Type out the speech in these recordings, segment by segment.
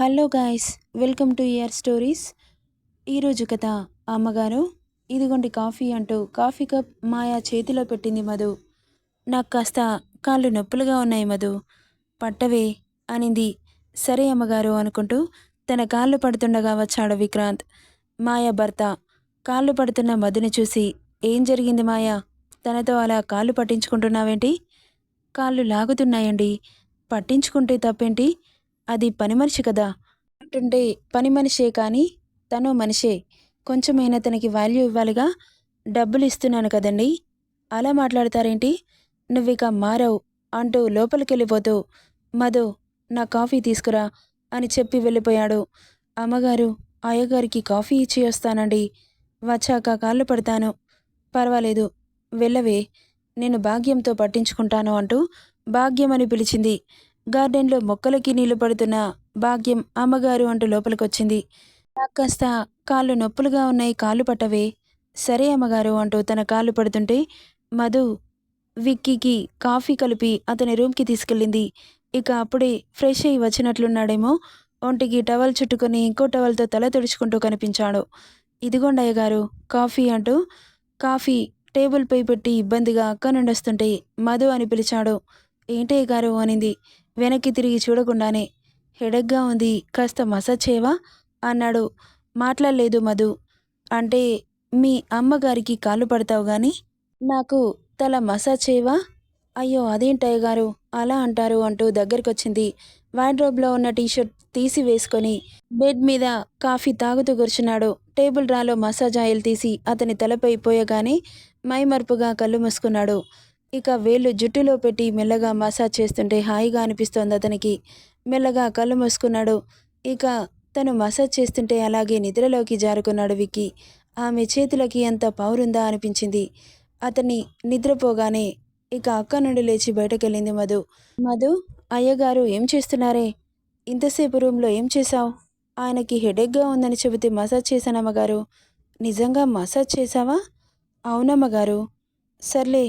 Hello guys welcome to ear stories. ఈరోజు కథ అమ్మగారు ఇదిగోండి కాఫీ అంటూ కాఫీ కప్ మాయా చేతిలో పెట్టింది మధు. నాకు కాస్త కాళ్ళు నొప్పులుగా ఉన్నాయి మధు. పట్టవే అనింది. సరే అమ్మగారు అనుకుంటూ తన కాళ్ళు పడుతుండగా వచ్చాడు విక్రాంత్. మాయా భర్త కాళ్ళు పడుతున్న మధుని చూసి ఏం జరిగింది మాయా? తనతో అలా కాళ్ళు పట్టించుకుంటున్నావేంటి? కాళ్ళు లాగుతున్నాయండి. పట్టించుకుంటే తప్పేంటి? అది పని మనిషి కదా? అంటుంటే పని మనిషే కానీ తను మనిషే. కొంచెమైనా తనకి వాల్యూ ఇవ్వాలిగా. డబ్బులు ఇస్తున్నాను కదండి. అలా మాట్లాడతారేంటి? నువ్విక మారవు. అంటూ లోపలికెళ్ళిపోతూ మధు నా కాఫీ తీసుకురా అని చెప్పి వెళ్ళిపోయాడు. అమ్మగారు అయ్యగారికి కాఫీ ఇచ్చి వస్తానండి. వచ్చాక కాళ్ళు పడతాను. పర్వాలేదు వెళ్ళవే. నేను భాగ్యంతో పట్టించుకుంటాను అంటూ భాగ్యం అని పిలిచింది. గార్డెన్లో మొక్కలకి నీళ్ళు పడుతున్న భాగ్యం అమ్మగారు అంటూ లోపలికొచ్చింది. నాకు కాస్త కాళ్ళు నొప్పులుగా ఉన్నాయి కాళ్ళు పట్టవే. సరే అమ్మగారు అంటూ తన కాళ్ళు పడుతుంటే మధు విక్కీకి కాఫీ కలిపి అతని రూమ్కి తీసుకెళ్ళింది. ఇక అప్పుడే ఫ్రెష్ అయ్యి వచ్చినట్లున్నాడేమో. ఒంటికి టవల్ చుట్టుకొని ఇంకో టవల్తో తల తుడుచుకుంటూ కనిపించాడు. ఇదిగోండి అయ్యగారు కాఫీ అంటూ కాఫీ టేబుల్పై పెట్టి ఇబ్బందిగా అక్క నుండి వస్తుంటే మధు అని పిలిచాడు. ఏంటయ్య గారు అనింది. వెనక్కి తిరిగి చూడకుండానే హెడగ్గా ఉంది కాస్త మసాజ్ చేయవా? అన్నాడు. మాట్లాడలేదు మధు. అంటే మీ అమ్మగారికి కాలు పడతావు గాని నాకు తల మసాజ్ చేయవా? అయ్యో అదేంటయ్య గారు అలా అంటారు అంటూ దగ్గరకొచ్చింది. వాడ్రోబ్లో ఉన్న టీషర్ట్ తీసి వేసుకొని బెడ్ మీద కాఫీ తాగుతూ కూర్చున్నాడు. టేబుల్ డ్రాలో మసాజ్ ఆయిల్ తీసి అతని తలపై పోయగానే మైమర్పుగా కళ్ళు మూసుకున్నాడు. ఇక వేళ్ళు జుట్టులో పెట్టి మెల్లగా మసాజ్ చేస్తుంటే హాయిగా అనిపిస్తోంది అతనికి. మెల్లగా కళ్ళు మూసుకున్నాడు. ఇక తను మసాజ్ చేస్తుంటే అలాగే నిద్రలోకి జారుకున్నాడు విక్కీ. ఆమె చేతులకి ఎంత పౌరుందా అనిపించింది. అతన్ని నిద్రపోగానే ఇక అక్క నుండి లేచి బయటకెళ్ళింది మధు. మధు అయ్యగారు ఏం చేస్తున్నారే? ఇంతసేపు రూమ్లో ఏం చేశావు? ఆయనకి హెడేక్గా ఉందని చెబితే మసాజ్ చేశానమ్మగారు. నిజంగా మసాజ్ చేశావా? అవునమ్మగారు. సర్లే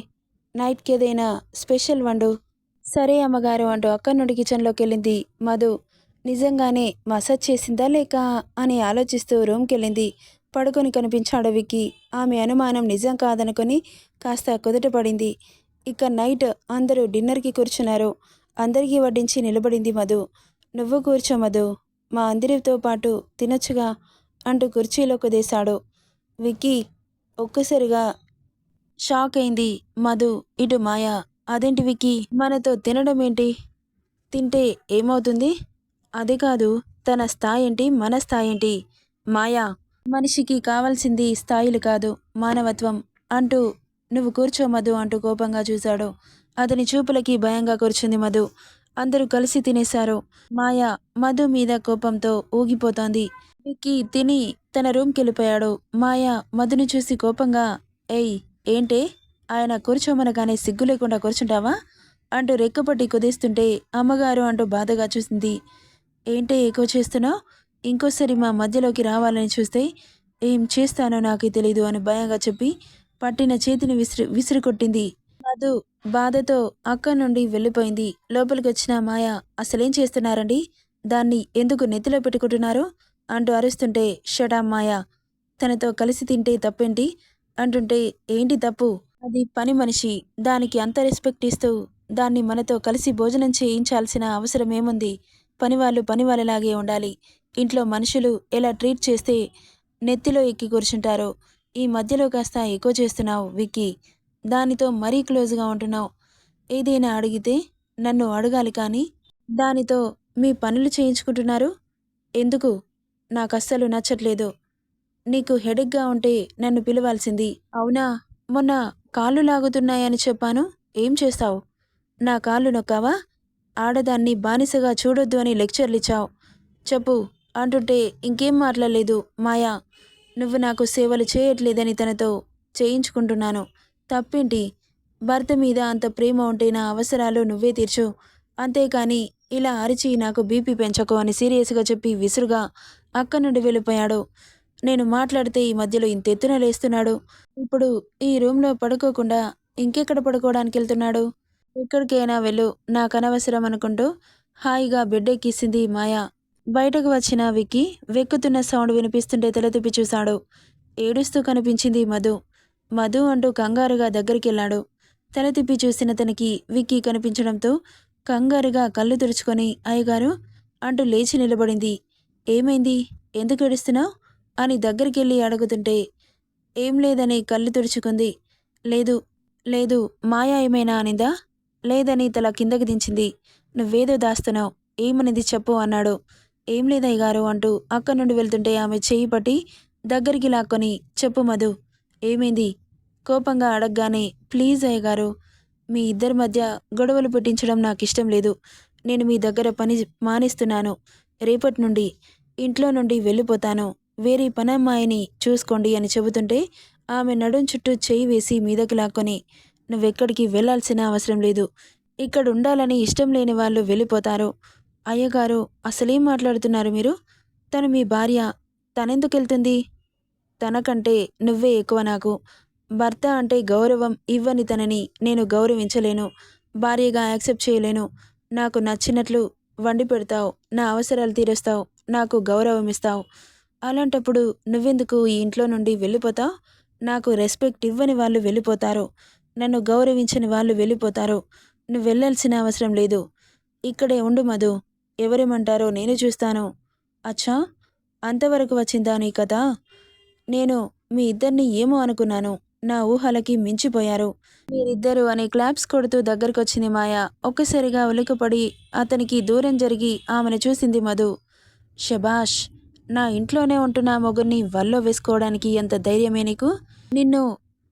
నైట్కి ఏదైనా స్పెషల్ వండు. సరే అమ్మగారు అంటూ అక్క నుండి కిచెన్లోకి వెళ్ళింది మధు నిజంగానే మసాజ్ చేసిందా లేక అని ఆలోచిస్తూ రూమ్కి వెళ్ళింది పడుకొని కనిపించాడు విక్కీ. ఆమె అనుమానం నిజం కాదనుకొని కాస్త కుదుటపడింది. ఇక నైట్ అందరూ డిన్నర్కి కూర్చున్నారు. అందరికీ వడ్డించి నిలబడింది మధు. నువ్వు కూర్చో మధు. మా అందరితో పాటు తినొచ్చుగా అంటూ కుర్చీలో కుదేశాడు. విక్కీ ఒక్కసారిగా షాక్ అయింది మధు ఇటు మాయ అదేంటి వికి మనతో తినడం ఏంటి తింటే ఏమవుతుంది? అది కాదు తన స్థాయి ఏంటి మన స్థాయి ఏంటి మాయా మనిషికి కావాల్సింది స్థాయిలు కాదు మానవత్వం. అంటూ నువ్వు కూర్చో మధు అంటూ కోపంగా చూశాడు. అతని చూపులకి భయంగా కూర్చుంది మధు. అందరూ కలిసి తినేశారు. మాయ మధు మీద కోపంతో ఊగిపోతోంది. విక్కీ తిని తన రూమ్కి వెళ్ళిపోయాడు మాయ మధుని చూసి కోపంగా ఏయ్ ఏంటి? ఆయన కూర్చోమనగానే సిగ్గు లేకుండా కూర్చుంటావా? అంటూ రెక్కపట్టి కుదిస్తుంటే అమ్మగారు అంటూ బాధగా చూసింది. ఏంటే ఎక్కువ చేస్తున్నావు? ఇంకోసారి మా మధ్యలోకి రావాలని చూస్తే ఏం చేస్తానో నాకు తెలీదు అని భయంగా చెప్పి పట్టిన చేతిని విసిరి విసిరికొట్టింది. మధు బాధతో అక్క నుండి వెళ్ళిపోయింది. లోపలికి వచ్చిన మాయ అసలేం చేస్తున్నారండి? దాన్ని ఎందుకు నెత్తిలో పెట్టుకుంటున్నారు? అంటూ అరుస్తుంటే షడా మాయ తనతో కలిసి తింటే తప్పేంటి? అంటుంటే ఏంటి తప్పు? అది పని మనిషి. దానికి అంత రెస్పెక్ట్ ఇస్తూ దాన్ని మనతో కలిసి భోజనం చేయించాల్సిన అవసరం ఏముంది పనివాళ్ళు పని వాళ్ళలాగే ఉండాలి. ఇంట్లో మనుషులు ఎలా ట్రీట్ చేస్తే నెత్తిలో ఎక్కి కూర్చుంటారో? ఈ మధ్యలో కాస్త ఎక్కువ చేస్తున్నావు విక్కీ. దానితో మరీ క్లోజ్గా ఉంటున్నావు. ఏదైనా అడిగితే నన్ను అడగాలి కానీ దానితో మీ పనులు చేయించుకుంటున్నారు? ఎందుకు? నాకు అస్సలు నచ్చట్లేదు. నీకు హెడేక్గా ఉంటే నన్ను పిలవాల్సింది. అవునా? మొన్న కాళ్ళు లాగుతున్నాయని చెప్పాను. ఏం చేస్తావు? నా కాళ్ళు నొక్కావా? ఆడదాన్ని బానిసగా చూడొద్దు అని లెక్చర్లు ఇచ్చావు. చెప్పు. అంటుంటే ఇంకేం మాట్లాడలేదు మాయా. నువ్వు నాకు సేవలు చేయట్లేదని తనతో చేయించుకుంటున్నాను. తప్పేంటి? భర్త మీద అంత ప్రేమ ఉంటే నా అవసరాలు నువ్వే తీర్చు. అంతేకాని ఇలా అరిచి నాకు బీపీ పెంచకు అని సీరియస్గా చెప్పి విసురుగా అక్క నుండి వెళ్ళిపోయాడు. నేను మాట్లాడితే ఈ మధ్యలో ఇంత ఎత్తున లేస్తున్నాడు. ఇప్పుడు ఈ రూమ్లో పడుకోకుండా ఇంకెక్కడ పడుకోవడానికి వెళ్తున్నాడు? ఎక్కడికైనా వెళ్ళు నాకు అనవసరం అనుకుంటూ హాయిగా బెడ్ ఎక్కిసింది మాయా. బయటకు వచ్చిన విక్కి వెక్కుతున్న సౌండ్ వినిపిస్తుంటే తలతిప్పి చూశాడు. ఏడుస్తూ కనిపించింది మధు. మధు అంటూ కంగారుగా దగ్గరికెళ్ళాడు తల తిప్పి చూసిన తనకి విక్కీ కనిపించడంతో కంగారుగా కళ్ళు తుడుచుకొని అయ్యగారు అంటూ లేచి నిలబడింది. ఏమైంది? ఎందుకు ఏడుస్తున్నావు? అని దగ్గరికెళ్ళి అడుగుతుంటే ఏం లేదని కళ్ళు తుడుచుకుంది. లేదు లేదు మాయా ఏమైనా అనిందా? లేదని తల కిందకి దించింది. నువ్వేదో దాస్తున్నావు. ఏమనింది చెప్పు అన్నాడు. ఏం లేదయ్యగారు అంటూ అక్కడి నుండి వెళ్తుంటే ఆమె చేయి పట్టి దగ్గరికి లాక్కొని చెప్పు మధు ఏమైంది? కోపంగా అడగగానే ప్లీజ్ అయ్యగారు మీ ఇద్దరి మధ్య గొడవలు పెట్టించడం నాకు ఇష్టం లేదు. నేను మీ దగ్గర పని మానేస్తున్నాను. రేపటి నుండి ఇంట్లో నుండి వెళ్ళిపోతాను. వేరే పనమ్మాయిని చూసుకోండి అని చెబుతుంటే ఆమె నడుం చుట్టూ చేయి వేసి మీదకి లాక్కొని నువ్వెక్కడికి వెళ్ళాల్సిన అవసరం లేదు. ఇక్కడ ఉండాలని ఇష్టం లేని వాళ్ళు వెళ్ళిపోతారు. అయ్యగారు అసలేం మాట్లాడుతున్నారు మీరు? తను మీ భార్య. తనెందుకు వెళ్తుంది? తనకంటే నువ్వే ఎక్కువ నాకు. భర్త అంటే గౌరవం ఇవ్వని తనని నేను గౌరవించలేను. భార్యగా యాక్సెప్ట్ చేయలేను. నాకు నచ్చినట్లు వండి పెడతావు. నా అవసరాలు తీరుస్తావు. నాకు గౌరవం ఇస్తావు. అలాంటప్పుడు నువ్వెందుకు ఈ ఇంట్లో నుండి వెళ్ళిపోతావు నాకు రెస్పెక్ట్ ఇవ్వని వాళ్ళు వెళ్ళిపోతారు. నన్ను గౌరవించని వాళ్ళు వెళ్ళిపోతారు. నువ్వు వెళ్ళాల్సిన అవసరం లేదు. ఇక్కడే ఉండు మధు. ఎవరేమంటారో నేను చూస్తాను. అచ్చా! అంతవరకు వచ్చిందా నీ కథ? నేను మీ ఇద్దరిని ఏమో అనుకున్నాను. నా ఊహలకి మించిపోయారు. మీరిద్దరు అని క్లాప్స్ కొడుతూ దగ్గరకొచ్చింది మాయ. ఒక్కసారిగా ఉలికపడి అతనికి దూరం జరిగి ఆమెను చూసింది మధు. శబాష్ నా ఇంట్లోనే ఉంటున్న మొగుడిని వల్లో వేసుకోవడానికి ఎంత ధైర్యమే నీకు? నిన్ను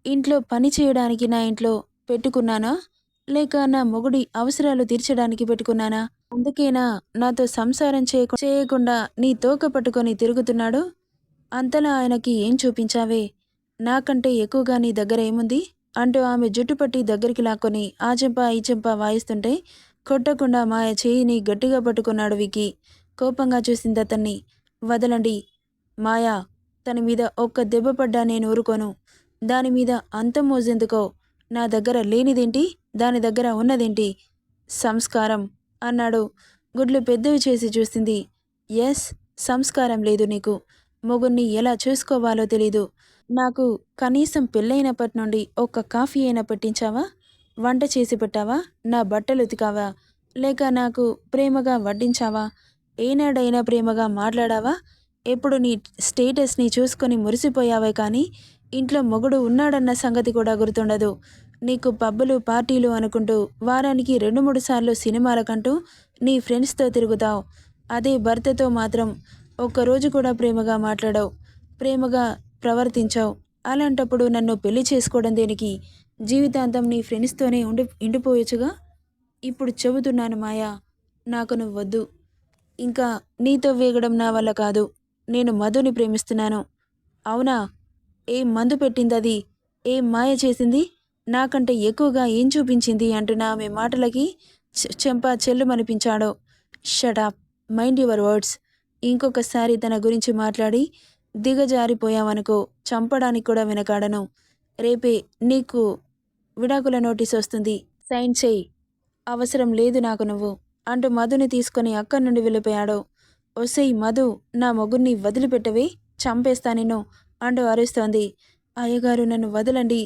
ఇంట్లో పని చేయడానికి నా ఇంట్లో పెట్టుకున్నానా? లేక నా మొగుడి అవసరాలు తీర్చడానికి పెట్టుకున్నానా? అందుకేనా నాతో సంసారం చేయకుండా నీ తోక పట్టుకొని తిరుగుతున్నాడు? అంతలా ఆయనకి ఏం చూపించావే? నాకంటే ఎక్కువగా నీ దగ్గర ఏముంది? అంటూ ఆమె జుట్టు పట్టి దగ్గరికి లాక్కొని ఆ చెంప ఈ చెంప వాయిస్తుంటే కొట్టకుండా మాయ చేయిని గట్టిగా పట్టుకున్నాడు వికి కోపంగా చూసింది అతన్ని. వదలండి. మాయా తన మీద ఒక్క దెబ్బ పడ్డా నేను ఊరుకోను. దాని మీద అంతం మోజెందుకో నా దగ్గర లేనిదేంటి? దాని దగ్గర ఉన్నదేంటి? సంస్కారం అన్నాడు. గుడ్లు పెద్దవి చేసి చూసింది. ఎస్ సంస్కారం లేదు నీకు. మొగుణ్ణి ఎలా చూసుకోవాలో తెలీదు. నాకు కనీసం పెళ్ళైనప్పటి నుండి ఒక్క కాఫీ అయినా పెట్టించావా? వంట చేసి పెట్టావా? నా బట్టలు ఉతికావా? లేక నాకు ప్రేమగా వడ్డించావా? ఏనాడైనా ప్రేమగా మాట్లాడావా? ఎప్పుడు నీ స్టేటస్ని చూసుకొని మురిసిపోయావే కానీ ఇంట్లో మొగుడు ఉన్నాడన్న సంగతి కూడా గుర్తుండదు. నీకు పబ్బులు పార్టీలు అనుకుంటూ వారానికి రెండు మూడు సార్లు సినిమాలకంటూ నీ ఫ్రెండ్స్తో తిరుగుతావు. అదే భర్తతో మాత్రం ఒక్కరోజు కూడా ప్రేమగా మాట్లాడవు. ప్రేమగా ప్రవర్తించావు. అలాంటప్పుడు నన్ను పెళ్ళి చేసుకోవడం దేనికి? జీవితాంతం నీ ఫ్రెండ్స్తోనే ఉండి ఇండిపోయొచ్చుగా ఇప్పుడు చెబుతున్నాను మాయా నాకు నువ్వు వద్దు ఇంకా నీతో వేగడం నా వల్ల కాదు. నేను మధుని ప్రేమిస్తున్నాను. అవునా? ఏం మందు పెట్టింది అది ఏం మాయ చేసింది? నాకంటే ఎక్కువగా ఏం చూపించింది? అంటున్న ఆమె మాటలకి చె- చెంప చెల్లుమనిపించాడు. Shut up mind your words ఇంకొకసారి తన గురించి మాట్లాడి దిగజారిపోయావనుకో చంపడానికి కూడా వెనకాడను. రేపే నీకు విడాకుల నోటీస్ వస్తుంది సైన్ చేయి. అవసరం లేదు నాకు నువ్వు. అంటూ మధుని తీసుకొని అక్కడి నుండి వెళ్ళిపోయాడు. ఒసేయ్ మధు నా మొగుడిని వదిలిపెట్టవే చంపేస్తా నిన్ను అంటూ అరుస్తోంది. అయ్యగారు నన్ను వదలండి.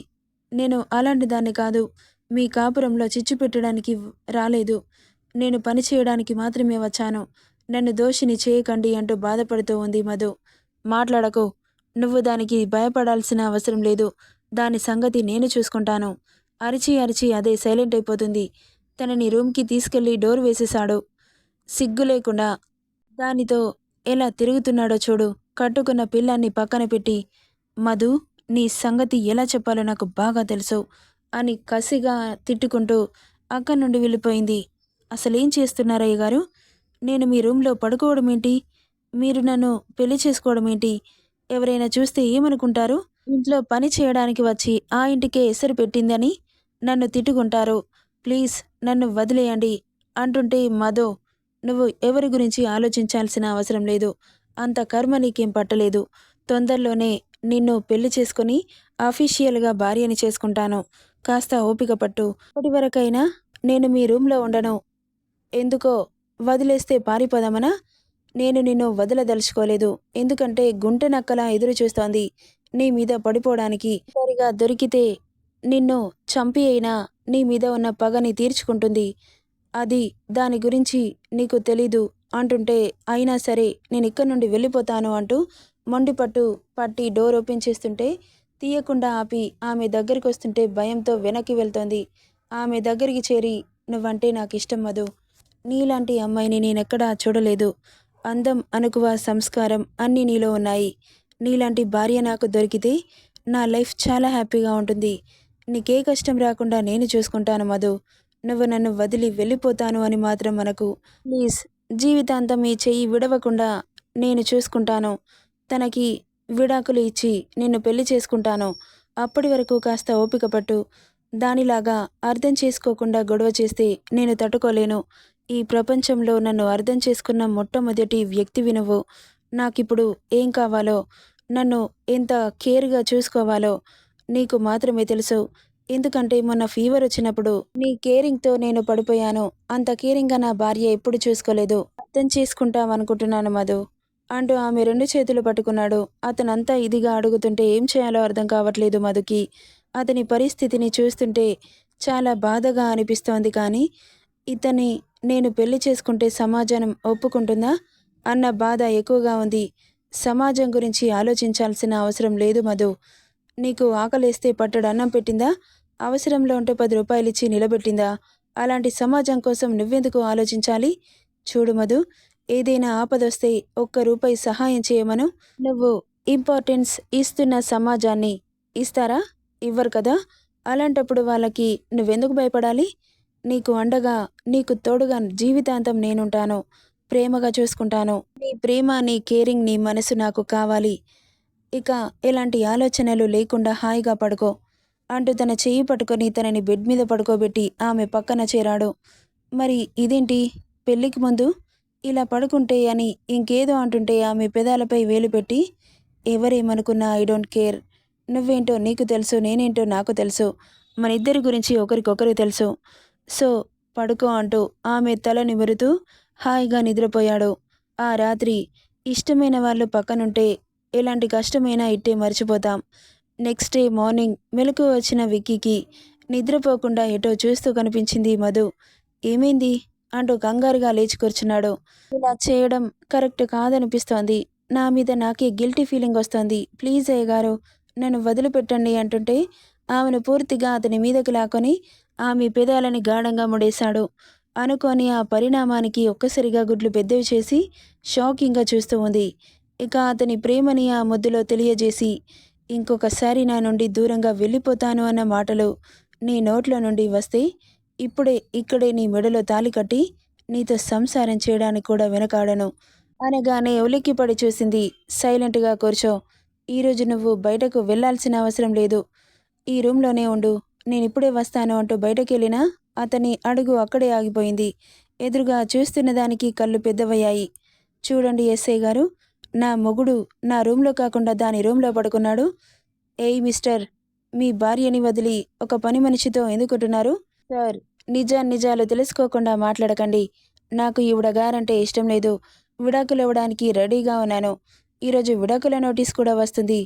నేను అలాంటి దాన్ని కాదు. మీ కాపురంలో చిచ్చు పెట్టడానికి రాలేదు. నేను పని చేయడానికి మాత్రమే వచ్చాను. నన్ను దోషిని చేయకండి అంటూ బాధపడుతూ ఉంది మధు. మాట్లాడకు. నువ్వు దానికి భయపడాల్సిన అవసరం లేదు. దాని సంగతి నేను చూసుకుంటాను. అరిచి అరిచి అదే సైలెంట్ అయిపోతుంది. తనని రూమ్కి తీసుకెళ్ళి డోర్ వేసేశాడు. సిగ్గు లేకుండా దానితో ఎలా తిరుగుతున్నాడో చూడు. కట్టుకున్న పిల్లాన్ని పక్కన పెట్టి మధు నీ సంగతి ఎలా చెప్పాలో నాకు బాగా తెలుసు అని కసిగా తిట్టుకుంటూ అక్కడి నుండి వెళ్ళిపోయింది. అసలేం చేస్తున్నారయ్య గారు? నేను మీ రూమ్లో పడుకోవడం ఏంటి? మీరు నన్ను పెళ్ళి చేసుకోవడం ఏంటి? ఎవరైనా చూస్తే ఏమనుకుంటారు? ఇంట్లో పని చేయడానికి వచ్చి ఆ ఇంటికే ఎసరు పెట్టిందని నన్ను తిట్టుకుంటారు. ప్లీజ్ నన్ను వదిలేయండి అంటుంటే మధు నువ్వు ఎవరి గురించి ఆలోచించాల్సిన అవసరం లేదు. అంత కర్మ నీకేం పట్టలేదు. తొందరలోనే నిన్ను పెళ్ళి చేసుకుని అఫీషియల్గా భార్యని చేసుకుంటాను. కాస్త ఓపిక పట్టు. ఇప్పటి వరకైనా నేను మీ రూమ్లో ఉండను. ఎందుకో వదిలేస్తే పారిపోదామనా? నేను నిన్ను వదలదలుచుకోలేదు. ఎందుకంటే గుంట నక్కలా ఎదురు చూస్తోంది. నీ మీద పడిపోవడానికి సరిగా దొరికితే నిన్ను చంపి అయినా నీ మీద ఉన్న పగని తీర్చుకుంటుంది. అది దాని గురించి నీకు తెలీదు అంటుంటే అయినా సరే నేను ఇక్కడి నుండి వెళ్ళిపోతాను అంటూ మొండిపట్టు పట్టి డోర్ ఓపెన్ చేస్తుంటే తీయకుండా ఆపి ఆమె దగ్గరికి వస్తుంటే భయంతో వెనక్కి వెళ్తోంది. ఆమె దగ్గరికి చేరి నువ్వంటే నాకు ఇష్టం మధు. నీలాంటి అమ్మాయిని నేనెక్కడా చూడలేదు. అందం అనుకువ సంస్కారం అన్నీ నీలో ఉన్నాయి. నీలాంటి భార్య నాకు దొరికితే నా లైఫ్ చాలా హ్యాపీగా ఉంటుంది. నీకే కష్టం రాకుండా నేను చూసుకుంటాను మధు. నువ్వు నన్ను వదిలి వెళ్ళిపోతాను అని మాత్రం మనకు ప్లీజ్ జీవితాంతం ఈ చెయ్యి విడవకుండా నేను చూసుకుంటాను. తనకి విడాకులు ఇచ్చి నిన్ను పెళ్ళి చేసుకుంటాను. అప్పటి వరకు కాస్త ఓపిక పట్టు. దానిలాగా అర్థం చేసుకోకుండా గొడవ చేస్తే నేను తట్టుకోలేను. ఈ ప్రపంచంలో నన్ను అర్థం చేసుకున్న మొట్టమొదటి వ్యక్తివి నువ్వు నాకిప్పుడు ఏం కావాలో నన్ను ఎంత కేర్గా చూసుకోవాలో నీకు మాత్రమే తెలుసు. ఎందుకంటే మొన్న ఫీవర్ వచ్చినప్పుడు నీ కేరింగ్తో నేను పడిపోయాను. అంత కేరింగ్గా నా భార్య ఎప్పుడు చూసుకోలేదు. అర్థం చేసుకుంటాం అనుకుంటున్నాను మధు. అంటూ ఆమె రెండు చేతులు పట్టుకున్నాడు. అతనంతా ఇదిగా అడుగుతుంటే ఏం చేయాలో అర్థం కావట్లేదు మధుకి. అతని పరిస్థితిని చూస్తుంటే చాలా బాధగా అనిపిస్తోంది కానీ ఇతని నేను పెళ్ళి చేసుకుంటే సమాజం ఒప్పుకుంటుందా? అన్న బాధ ఎక్కువగా ఉంది. సమాజం గురించి ఆలోచించాల్సిన అవసరం లేదు మధు. నీకు ఆకలేస్తే పట్టడు అన్నం పెట్టిందా? అవసరంలో ఉంటే పది రూపాయలు ఇచ్చి నిలబెట్టిందా? అలాంటి సమాజం కోసం నువ్వెందుకు ఆలోచించాలి? చూడు మధు ఏదైనా ఆపదొస్తే ఒక్క రూపాయి సహాయం చేయమను. నువ్వు ఇంపార్టెన్స్ ఇస్తున్న సమాజాన్ని ఇస్తారా? ఇవ్వరు కదా? అలాంటప్పుడు వాళ్ళకి నువ్వెందుకు భయపడాలి? నీకు అండగా నీకు తోడుగా జీవితాంతం నేనుంటాను. ప్రేమగా చూసుకుంటాను. నీ ప్రేమ నీ కేరింగ్ నీ మనసు నాకు కావాలి. ఇక ఎలాంటి ఆలోచనలు లేకుండా హాయిగా పడుకో. అంటూ తన చెయ్యి పట్టుకొని తనని బెడ్ మీద పడుకోబెట్టి ఆమె పక్కన చేరాడు. మరి ఇదేంటి? పెళ్ళికి ముందు? ఇలా పడుకుంటే అని ఇంకేదో అంటుంటే ఆమె పెదాలపై వేలు పెట్టి ఎవరేమనుకున్నా ఐ డోంట్ కేర్. నువ్వేంటో నీకు తెలుసు నేనేంటో నాకు తెలుసు. మన ఇద్దరి గురించి ఒకరికొకరు తెలుసు. సో పడుకో అంటూ ఆమె తల నిమురుతూ హాయిగా నిద్రపోయాడు. ఆ రాత్రి ఇష్టమైన వాళ్ళు పక్కనుంటే ఎలాంటి కష్టమైనా ఇట్టే మర్చిపోతాం. నెక్స్ట్ డే మార్నింగ్ మెలకు వచ్చిన విక్కీకి నిద్రపోకుండా ఎటో చూస్తూ కనిపించింది మధు. ఏమైంది? అంటూ కంగారుగా లేచి కూర్చున్నాడు. ఇలా చేయడం కరెక్ట్ కాదనిపిస్తోంది. నా మీద నాకే గిల్టీ ఫీలింగ్ వస్తోంది. ప్లీజ్ అయ్య గారు నన్ను వదిలిపెట్టండి అంటుంటే ఆమెను పూర్తిగా అతని మీదకి లాక్కొని ఆమె పెదాలని గాఢంగా ముడేశాడు. అనుకొని ఆ పరిణామానికి ఒక్కసారిగా గుడ్లు పెద్దవి చేసి షాకింగ్గా చూస్తూ ఉంది. ఇక అతని ప్రేమని ఆ ముద్దులో తెలియజేసి ఇంకొకసారి నా నుండి దూరంగా వెళ్ళిపోతాను అన్న మాటలు నీ నోట్ల నుండి వస్తే ఇప్పుడే ఇక్కడే నీ మెడలో తాలి కట్టి నీతో సంసారం చేయడానికి కూడా వెనకాడను అనగానే ఉలిక్కిపడి చూసింది. సైలెంట్గా కూర్చో. ఈరోజు నువ్వు బయటకు వెళ్ళాల్సిన అవసరం లేదు. ఈ రూమ్లోనే ఉండు. నేను ఇప్పుడే వస్తాను అంటూ బయటకెళ్ళినా అతని అడుగు అక్కడే ఆగిపోయింది. ఎదురుగా చూస్తున్న దానికి కళ్ళు పెద్దవయ్యాయి. చూడండి ఎస్ఐ గారు నా మొగుడు నా రూమ్లో కాకుండా దాని రూమ్లో పడుకున్నాడు. ఏయ్ మిస్టర్ మీ భార్యని వదిలి ఒక పని మనిషితో ఎందుకుంటున్నారు? సార్ నిజా నిజాలు తెలుసుకోకుండా మాట్లాడకండి. నాకు ఈవిడగారంటే ఇష్టం లేదు. విడాకులు ఇవ్వడానికి రెడీగా ఉన్నాను. ఈరోజు విడాకుల నోటీస్ కూడా వస్తుంది.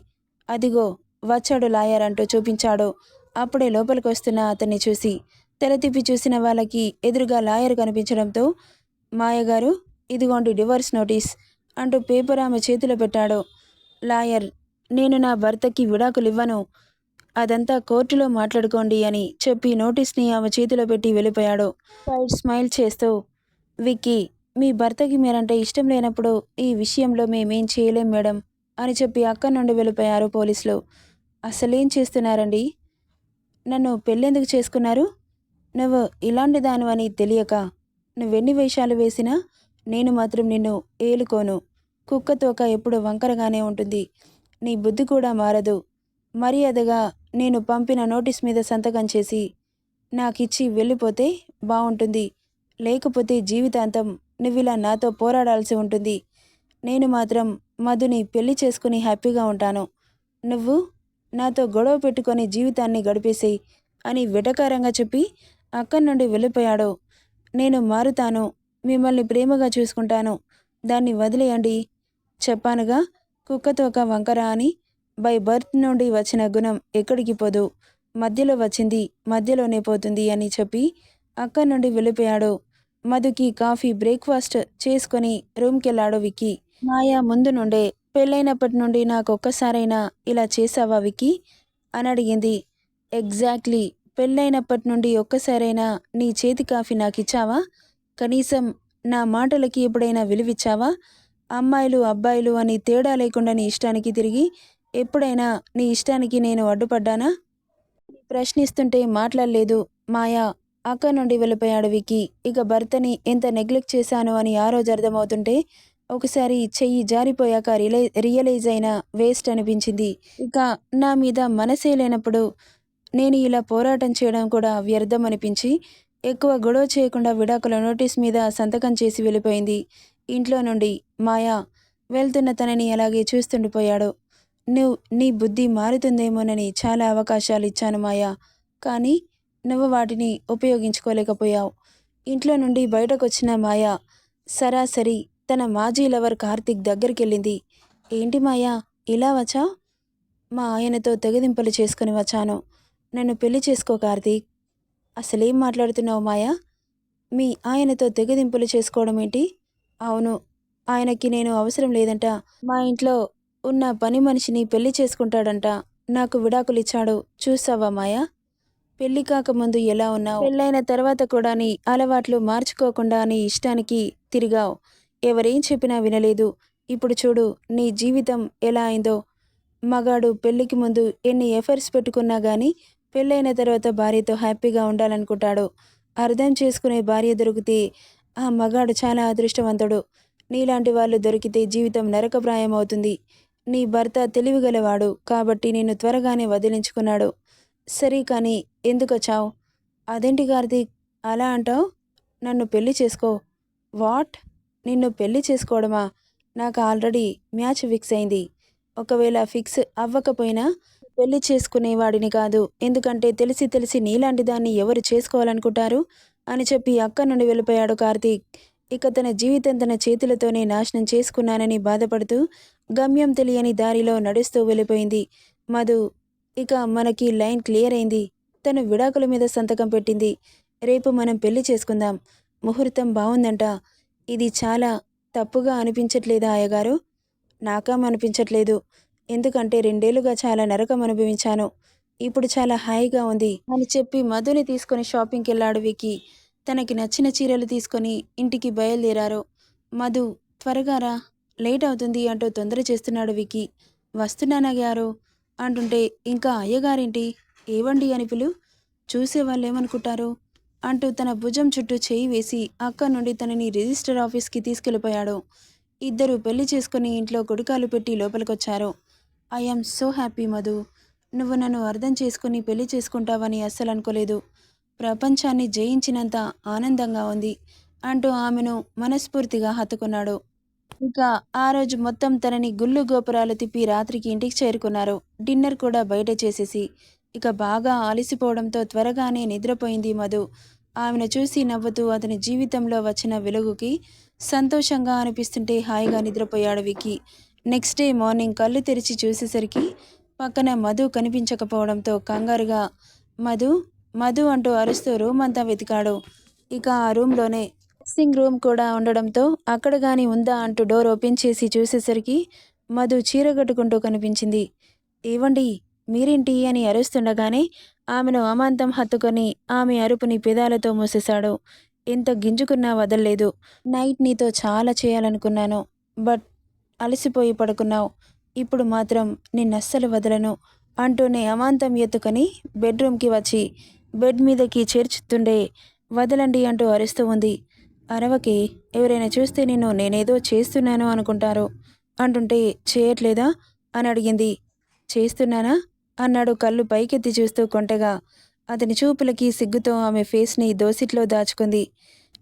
అదిగో వచ్చాడు లాయర్ అంటూ చూపించాడు. అప్పుడే లోపలికి వస్తున్న అతన్ని చూసి తెరతిప్పి చూసిన వాళ్ళకి ఎదురుగా లాయర్ కనిపించడంతో మాయగారు ఇదిగోండి డివోర్స్ నోటీస్. అంటూ పేపర్ ఆమె చేతిలో పెట్టాడు. లాయర్ నేను నా భర్తకి విడాకులు ఇవ్వను అదంతా కోర్టులో మాట్లాడుకోండి అని చెప్పి నోటీస్ని ఆమె చేతిలో పెట్టి వెళ్ళిపోయాడు. సైడ్ స్మైల్ చేస్తూ విక్కీ మీ భర్తకి మీరంటే ఇష్టం లేనప్పుడు ఈ విషయంలో మేమేం చేయలేం మేడం అని చెప్పి అక్కడి నుండి వెళ్ళిపోయారు పోలీసులు. అసలేం చేస్తున్నారండి? నన్ను పెళ్ళెందుకు చేసుకున్నారు? నువ్వు ఇలాంటి దానివని తెలియక నువ్వెన్ని వేషాలు వేసినా నేను మాత్రం నిన్ను ఏలుకోను. కుక్క తోక ఎప్పుడు వంకరగానే ఉంటుంది. నీ బుద్ధి కూడా మారదు. మర్యాదగా నేను పంపిన నోటీస్ మీద సంతకం చేసి నాకిచ్చి వెళ్ళిపోతే బాగుంటుంది లేకపోతే జీవితాంతం నువ్విలా నాతో పోరాడాల్సి ఉంటుంది. నేను మాత్రం మధుని పెళ్ళి చేసుకుని హ్యాపీగా ఉంటాను. నువ్వు నాతో గొడవ పెట్టుకొని జీవితాన్ని గడిపేసేయి అని వెటకారంగా చెప్పి అక్కడి నుండి వెళ్ళిపోయాడు. నేను మారుతాను. మిమ్మల్ని ప్రేమగా చూసుకుంటాను. దాన్ని వదిలేయండి. చెప్పానుగా కుక్కతో ఒక వంకర అని బై బర్త్ నుండి వచ్చిన గుణం ఎక్కడికి పోదు. మధ్యలో వచ్చింది మధ్యలోనే పోతుంది అని చెప్పి అక్కడి నుండి వెళ్ళిపోయాడు. మధుకి కాఫీ బ్రేక్ఫాస్ట్ చేసుకొని రూమ్కెళ్ళాడు విక్కీ. మాయా ముందు నుండే. పెళ్ళైనప్పటి నుండి నాకు ఒక్కసారైనా ఇలా చేసావా విక్కీ? అని అడిగింది. ఎగ్జాక్ట్లీ. పెళ్ళైనప్పటి నుండి ఒక్కసారైనా నీ చేతి కాఫీ నాకు ఇచ్చావా కనీసం నా మాటలకి ఎప్పుడైనా విలువిచ్చావా? అమ్మాయిలు అబ్బాయిలు అని తేడా లేకుండా నీ ఇష్టానికి తిరిగి ఎప్పుడైనా నీ ఇష్టానికి నేను అడ్డుపడ్డానా? ప్రశ్నిస్తుంటే మాట్లాడలేదు మాయా. అక్క నుండి వెళ్ళిపోయాడు విక్కీ ఇక భర్తని ఎంత నెగ్లెక్ట్ చేశాను అని ఆ రోజు అర్థమవుతుంటే ఒకసారి చెయ్యి జారిపోయాక రియలై రియలైజ్ అయిన వేస్ట్ అనిపించింది. ఇక నా మీద మనసే లేనప్పుడు నేను ఇలా పోరాటం చేయడం కూడా వ్యర్థం అనిపించి ఎక్కువ గొడవ చేయకుండా విడాకుల నోటీస్ మీద సంతకం చేసి వెళ్ళిపోయింది. ఇంట్లో నుండి మాయా వెళ్తున్న తనని అలాగే చూస్తుండిపోయాడు. నువ్వు నీ బుద్ధి మారుతుందేమోనని చాలా అవకాశాలు ఇచ్చాను మాయా. కానీ నువ్వు వాటిని ఉపయోగించుకోలేకపోయావు. ఇంట్లో నుండి బయటకొచ్చిన మాయా సరాసరి తన మాజీ లవర్ కార్తిక్ దగ్గరికి వెళ్ళింది ఏంటి మాయా ఇలా వచ్చా? మా ఆయనతో తెగదింపులు చేసుకుని వచ్చాను. నన్ను పెళ్ళి చేసుకో కార్తీక్. అసలేం మాట్లాడుతున్నావు మాయా? మీ ఆయనతో తెగదింపులు చేసుకోవడం ఏంటి? అవును ఆయనకి నేను అవసరం లేదంట. మా ఇంట్లో ఉన్న పని మనిషిని పెళ్ళి చేసుకుంటాడంట. నాకు విడాకులు ఇచ్చాడు. చూసావా మాయా? పెళ్ళి కాకముందు ఎలా ఉన్నావు? పెళ్ళైన తర్వాత కూడా నీ అలవాట్లు మార్చుకోకుండా నీ ఇష్టానికి తిరిగావు. ఎవరేం చెప్పినా వినలేదు. ఇప్పుడు చూడు నీ జీవితం ఎలా అయిందో. మగాడు పెళ్ళికి ముందు ఎన్ని ఎఫర్ట్స్ పెట్టుకున్నా కానీ పెళ్ళైన తర్వాత భార్యతో హ్యాపీగా ఉండాలనుకుంటాడు. అర్థం చేసుకునే భార్య దొరికితే ఆ మగాడు చాలా అదృష్టవంతుడు. నీలాంటి వాళ్ళు దొరికితే జీవితం నరకప్రాయం అవుతుంది నీ భర్త తెలివిగలవాడు కాబట్టి నిన్ను త్వరగానే వదిలించుకున్నాడు. సరే కానీ ఎందుకొచ్చావు అదేంటి కార్తీక్ అలా అంటావు? నన్ను పెళ్ళి చేసుకో. వాట్? నిన్ను పెళ్ళి చేసుకోవడమా? నాకు ఆల్రెడీ మ్యాచ్ ఫిక్స్ అయింది. ఒకవేళ ఫిక్స్ అవ్వకపోయినా పెళ్ళి చేసుకునేవాడిని కాదు. ఎందుకంటే తెలిసి తెలిసి నీలాంటి దాన్ని ఎవరు చేసుకోవాలనుకుంటారు? అని చెప్పి అక్క నుండి వెళ్ళిపోయాడు కార్తీక్. ఇక తన జీవితం తన చేతులతోనే నాశనం చేసుకున్నానని బాధపడుతూ గమ్యం తెలియని దారిలో నడుస్తూ వెళ్ళిపోయింది. మధు ఇక మనకి లైన్ క్లియర్ అయింది. తను విడాకుల మీద సంతకం పెట్టింది. రేపు మనం పెళ్ళి చేసుకుందాం. ముహూర్తం బాగుందంట ఇది చాలా తప్పుగా అనిపించట్లేదా అయ్యగారు? నాకం అనిపించట్లేదు. ఎందుకంటే రెండేళ్ళుగా చాలా నరకం అనుభవించాను. ఇప్పుడు చాలా హాయిగా ఉంది అని చెప్పి మధుని తీసుకొని షాపింగ్కి వెళ్ళాడు వికి తనకి నచ్చిన చీరలు తీసుకొని ఇంటికి బయలుదేరారు. మధు త్వరగా రా లేట్ అవుతుంది అంటూ తొందర చేస్తున్నాడు వికి వస్తున్నానా గారు అంటుంటే ఇంకా అయ్యగారేంటి? ఏవండి అని పిలు? చూసేవాళ్ళు ఏమనుకుంటారు అంటూ తన భుజం చుట్టూ చేయి వేసి అక్క నుండి తనని రిజిస్టర్ ఆఫీస్కి తీసుకెళ్ళిపోయాడు. ఇద్దరు పెళ్ళి చేసుకుని ఇంట్లో కొడుకాలు పెట్టి లోపలికొచ్చారు. I'm so happy Madhu. నువ్వు నన్ను అర్థం చేసుకుని పెళ్ళి చేసుకుంటావని అస్సలు అనుకోలేదు. ప్రపంచాన్ని జయించినంత ఆనందంగా ఉంది అంటూ ఆమెను మనస్ఫూర్తిగా హత్తుకున్నాడు. ఇక ఆ రోజు మొత్తం తనని గుళ్ళు గోపురాలు తిప్పి రాత్రికి ఇంటికి చేరుకున్నారు. డిన్నర్ కూడా బయట చేసేసి. ఇక బాగా అలసిపోవడంతో త్వరగానే నిద్రపోయింది మధు. ఆమెను చూసి నవ్వుతూ అతని జీవితంలో వచ్చిన వెలుగుకి సంతోషంగా అనిపిస్తుంటే హాయిగా నిద్రపోయాడు వికి నెక్స్ట్ డే మార్నింగ్ కళ్ళు తెరిచి చూసేసరికి పక్కన మధు కనిపించకపోవడంతో కంగారుగా మధు మధు అంటూ అరుస్తూ రూమ్ అంతా వెతికాడు. ఇక ఆ రూమ్లోనే డ్రెస్సింగ్ రూమ్ కూడా ఉండడంతో అక్కడ కానీ ఉందా అంటూ డోర్ ఓపెన్ చేసి చూసేసరికి మధు చీర కట్టుకుంటూ కనిపించింది. ఏవండి మీరేంటి? అని అరుస్తుండగానే ఆమెను అమాంతం హత్తుకొని ఆమె అరుపుని పెదాలతో మూసేశాడు. ఎంత గింజుకున్నా వదల్లేదు. నైట్ నీతో చాలా చేయాలనుకున్నాను. బట్ అలసిపోయి పడుకున్నావు. ఇప్పుడు మాత్రం నిన్నస్సలు వదలను అంటూనే అమాంతం ఎత్తుకొని బెడ్రూమ్కి వచ్చి బెడ్ మీదకి చేర్చుతుండే వదలండి అంటూ అరుస్తూ ఉంది. అరవకి ఎవరైనా చూస్తే నిన్ను నేనేదో చేస్తున్నాను అనుకుంటారు. అంటుంటే చేయట్లేదా? అని అడిగింది. చేస్తున్నానా? అన్నాడు కళ్ళు పైకెత్తి చూస్తూ కొంటగా. అతని చూపులకి సిగ్గుతో ఆమె ఫేస్ని దోసిట్లో దాచుకుంది.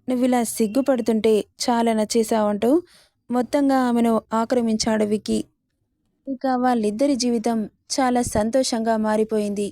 నువ్విలా సిగ్గుపడుతుంటే చాలా నచ్చేశావంటూ మొత్తంగా ఆమెను ఆక్రమించాడు విక్కీ ఇక వాళ్ళిద్దరి జీవితం చాలా సంతోషంగా మారిపోయింది.